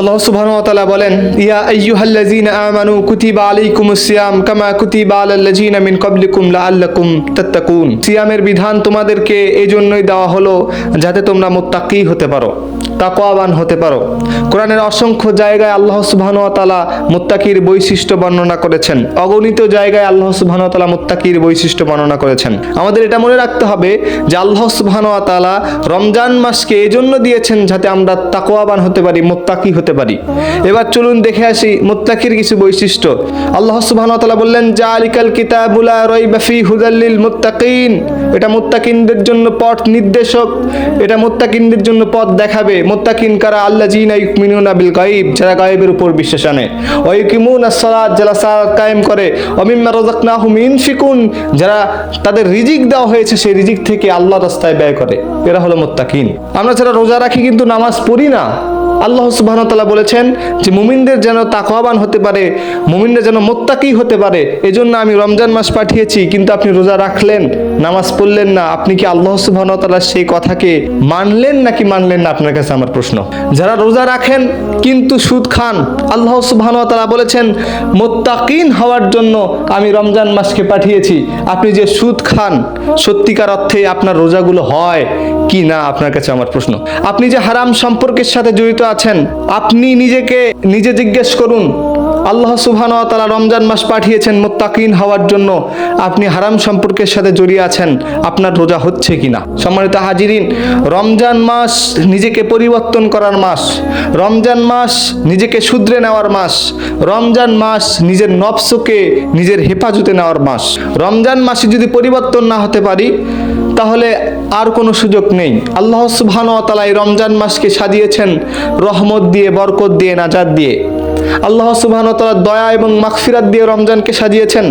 আল্লাহ সুবহানাহু ওয়া তাআলা বলেন, ইয়া আইয়ুহাল্লাযীনা আমানু কুতিবা আলাইকুমুস সিয়াম কামা কুতিবা আলাল্লাযীনা মিন ক্বাবলিকুম লাআল্লাকুম তাত্তাকুন। সিয়ামের বিধান তোমাদেরকে এই জন্যই দেওয়া হলো যাতে তোমরা মুত্তাকি হতে পারো, তাকওয়াবান হতে পারো। কোরআনের অসংখ্য জায়গায় আল্লাহ সুবহানাহু ওয়া তাআলা মুত্তাকির বৈশিষ্ট্য বর্ণনা করেছেন। অগণিত জায়গায় আল্লাহ সুবহানাহু ওয়া তাআলা মুত্তাকির বৈশিষ্ট্য বর্ণনা করেছেন। আমাদের এটা মনে রাখতে হবে যে আল্লাহ সুবহানাহু ওয়া তাআলা রমজান মাসকে এজন্য দিয়েছেন যাতে আমরা তাকওয়াবান হতে পারি, মুত্তাকি হতে পারি। এবার চলুন দেখে আসি মুত্তাকির কিছু বৈশিষ্ট্য। আল্লাহ তাআলা বললেন, জালিকাল কিতাবুলা রই বাফি হুদাল্লিল মুত্তাকিন। এটা মুত্তাকিনদের জন্য পথ নির্দেশক। এটা মুত্তাকিনদের জন্য পথ দেখাবে। মুত্তাকিন কারা? আল্লাযিনা ইউমিনুনা বিল গায়ব, যারা গায়বের উপর বিশ্বাস আনে। ওয়া ইউকিমুনা সালাত যারা সালাত কায়েম করে। ওয়া মিম্মা রাযাকনাহুম ইনফিকুন যারা তাদের রিজিক দেওয়া হয়েছে, সেই রিজিক থেকে আল্লাহ রাস্তায় ব্যয় করে। এরা হলো মুত্তাকিন। আমরা যারা রোজা রাখি কিন্তু নামাজ পড়ি না আল্লাহ সুবহানাহু তাআলা বলেছেন যে মুমিনদের যেন তাকওয়াবান হতে পারে, মুমিনরা যেন মোত্তাকি হতে পারে, এজন্য আমি রমজান মাস পাঠিয়েছি, কিন্তু আপনি রোজা রাখলেন, নামাজ পড়লেন না, আপনি কি আল্লাহ সুবহানাহু তাআলা সেই কথাকে মানলেন নাকি মানলেন না, আপনার কাছে আমার প্রশ্ন। যারা রোজা রাখেন, কিন্তু সুদ খান, আল্লাহ সুবহানাহু তাআলা বলেছেন, মোত্তাকিন হওয়ার জন্য আমি রমজান মাসকে পাঠিয়েছি, আপনি যে সুদ খান, সত্যিকার অর্থে আপনার রোজাগুলো হয় কি না, আপনার কাছে আমার প্রশ্ন। আপনি যে হারাম সম্পর্কের সাথে জড়িত আছেন, আপনি নিজেকে নিজে জিজ্ঞেস করুন। আল্লাহ সুবহান তারা রমজান মাস পাঠিয়েছেন মোত্তাকিন হওয়ার জন্য। আপনি হারাম সম্পর্কের সাথে জড়িয়ে আছেন, আপনার রোজা হচ্ছে কিনা? সম্মানিত হাজিরিন, রমজান মাস নিজেকে পরিবর্তন করার মাস। রমজান মাস নিজেকে শুধরে নেওয়ার মাস। রমজান মাস নিজের নফসকে নিজের হেফাজতে নেওয়ার মাস। রমজান মাসে যদি পরিবর্তন না হতে পারি তাহলে আর কোনো সুযোগ নেই। আল্লাহ সুবহান তালা এই রমজান মাসকে সাজিয়েছেন রহমত দিয়ে, বরকত দিয়ে নাজাদ দিয়ে। আল্লাহ সুবহান তালা দয়া এবং মাগফিরাত দিয়ে রমজানকে সাজিয়েছেন।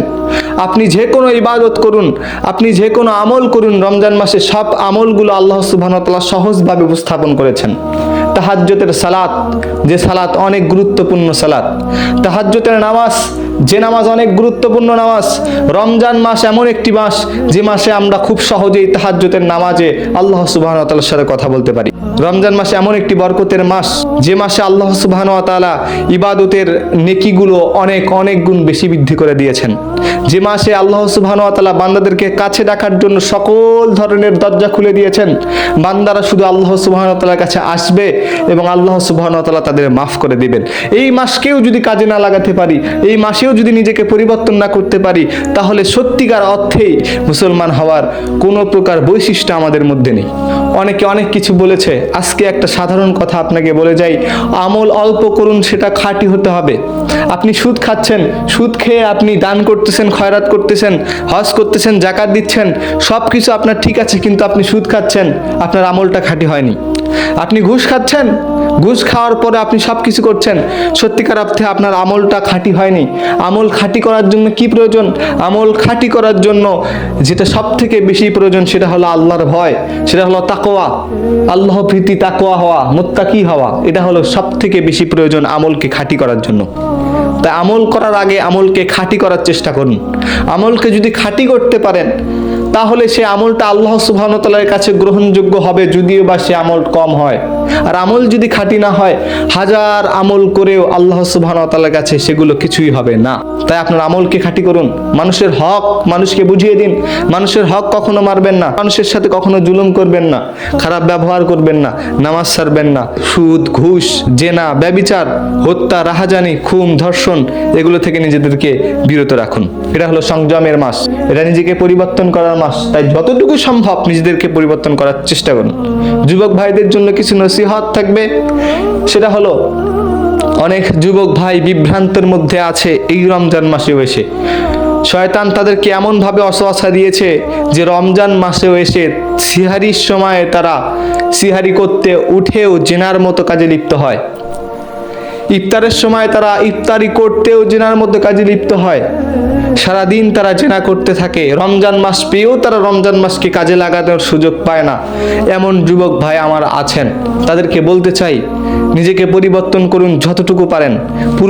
আপনি যে কোনো ইবাদত করুন, আপনি যে কোনো আমল করুন, রমজান মাসে সব আমলগুলো আল্লাহ সুবহান তালা সহজভাবে উপস্থাপন করেছেন। তাহাজ্জতের সালাত, যে সালাত অনেক গুরুত্বপূর্ণ সালাত। তাহাজ্জতের নামাজ যে নামাজ অনেক গুরুত্বপূর্ণ নামাজ, রমজান মাস এমন একটি মাস, যে মাসে আমরা খুব সহজেই তাহাজ্জতের নামাজে আল্লাহ সুবাহ তালার সাথে কথা বলতে পারি। রমজান মাসে এমন একটি বরকতের মাস, যে মাসে আল্লাহ সুবাহ তালা ইবাদতের নেকিগুলো অনেক অনেক গুণ বেশি বৃদ্ধি করে দিয়েছেন। যে মাসে আল্লাহ সুবাহ তালা বান্দাদেরকে কাছে ডাকার জন্য সকল ধরনের দরজা খুলে দিয়েছেন, বান্দারা শুধু আল্লাহ সুবাহ তালার কাছে আসবে এবং আল্লাহ সুবাহ তালা তাদের মাফ করে দিবেন। এই মাসকেও যদি কাজে না লাগাতে পারি, এই মাসেও যদি নিজেকে পরিবর্তন না করতে পারি, তাহলে সত্যিকার অর্থেই মুসলমান হওয়ার কোনো প্রকার বৈশিষ্ট্য আমাদের মধ্যে নেই। অনেকে অনেক কিছু বলেছে, আজকে একটা সাধারণ কথা আপনাকে বলে যাই, আমল অল্প করুন, সেটা খাঁটি হতে হবে। আপনি সুদ খাচ্ছেন, সুদ খেয়ে আপনি দান করতেছেন, খয়রাত করতেছেন, হজ করতেছেন, জাকাত দিচ্ছেন সব কিছু আপনার ঠিক আছে, কিন্তু আপনি সুদ খাচ্ছেন, আপনার আমলটা খাঁটি হয়নি। আপনি ঘুষ খাচ্ছেন? ঘুষ খাওয়ার পরে আপনি সব কিছু করছেন। সত্যিকার অর্থে আপনার আমলটা খাঁটি হয়নি। আমল খাঁটি করার জন্য কি প্রয়োজন? আমল খাঁটি করার জন্য যেটা সব থেকে বেশি প্রয়োজন সেটা হলো আল্লাহর ভয়। সেটা হলো তাকোয়া আল্লাহ প্রীতি তাকোয়া হওয়া, মোত্তাকি হওয়া। এটা হলো সব থেকে বেশি প্রয়োজন আমলকে খাঁটি করার জন্য। তাই আমল করার আগে আমলকে খাঁটি করার চেষ্টা করুন। আমলকে যদি খাঁটি করতে পারেন তাহলে সে আমলটা আল্লাহ সুবাহতালার কাছে গ্রহণযোগ্য হবে যদিও বা সে আমল কম হয়। আর আমল যদি খাঁটি না হয়, হাজার আমল করেও আল্লাহ সুবাহতালার কাছে সেগুলো কিছুই হবে না। তাই আপনার আমলকে খাঁটি করুন। মানুষের হক মানুষকে বুঝিয়ে দিন। মানুষের হক কখনো মারবেন না। মানুষের সাথে কখনো জুলুম করবেন না। খারাপ ব্যবহার করবেন না। নামাজ ছাড়বেন না। সুদ, ঘুষ, জেনা, ব্যবিচার, হত্যা, রাহাজানি, খুন, ধর্ষণ, এগুলো থেকে নিজেদেরকে বিরত রাখুন। এটা হলো সংযমের মাস। এটা নিজেকে পরিবর্তন করার মাস, তাই যতটুকু সম্ভব নিজেদেরকে পরিবর্তন করার চেষ্টা করুন। যুবক ভাইদের জন্য কিছু নসিহত থাকবে। সেটা হলো, অনেক যুবক ভাই বিভ্রান্তের মধ্যে আছে এই রমজান মাসে এসে। শয়তান তাদেরকে এমনভাবে অসহসা দিয়েছে যে রমজান মাসেও এসে সিহারির সময়ে তারা সিহারি করতে উঠেও জেনার মতো কাজে লিপ্ত হয়। ইফতারের সময় তারা ইফতারি করতেও জেনার মতো কাজে লিপ্ত হয়। সারাদিন তারা জেনা করতে থাকে। রমজান মাস পেয়েও তারা রমজান মাসকে কাজে লাগানোর সুযোগ পায় না। এমন যুবক ভাই আমার আছেন। তাদেরকে বলতে চাই, নিজেকে পরিবর্তন করুন যতটুকু পারেন। পুরো